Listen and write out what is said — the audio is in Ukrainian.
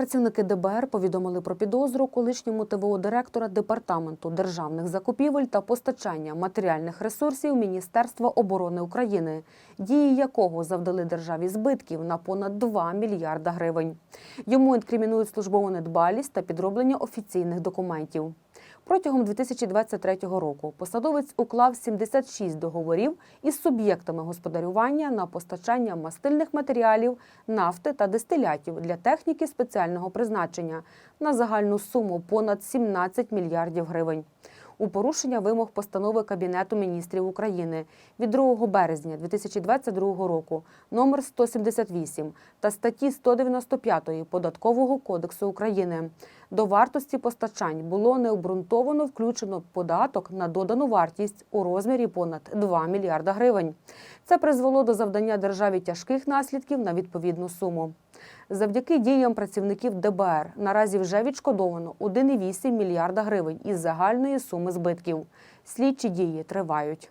Працівники ДБР повідомили про підозру колишньому ТВО директора Департаменту державних закупівель та постачання матеріальних ресурсів Міністерства оборони України, дії якого завдали державі збитків на понад 2 мільярда гривень. Йому інкримінують службову недбалість та підроблення офіційних документів. Протягом 2023 року посадовець уклав 76 договорів із суб'єктами господарювання на постачання мастильних матеріалів, нафти та дистилятів для техніки спеціального призначення на загальну суму понад 17 мільярдів гривень. У порушення вимог постанови Кабінету міністрів України від 2 березня 2022 року номер 178 та статті 195 Податкового кодексу України до вартості постачань було необґрунтовано включено податок на додану вартість у розмірі понад 2 мільярда гривень. Це призвело до завдання державі тяжких наслідків на відповідну суму. Завдяки діям працівників ДБР наразі вже відшкодовано 1,8 мільярда гривень із загальної суми збитків. Слідчі дії тривають.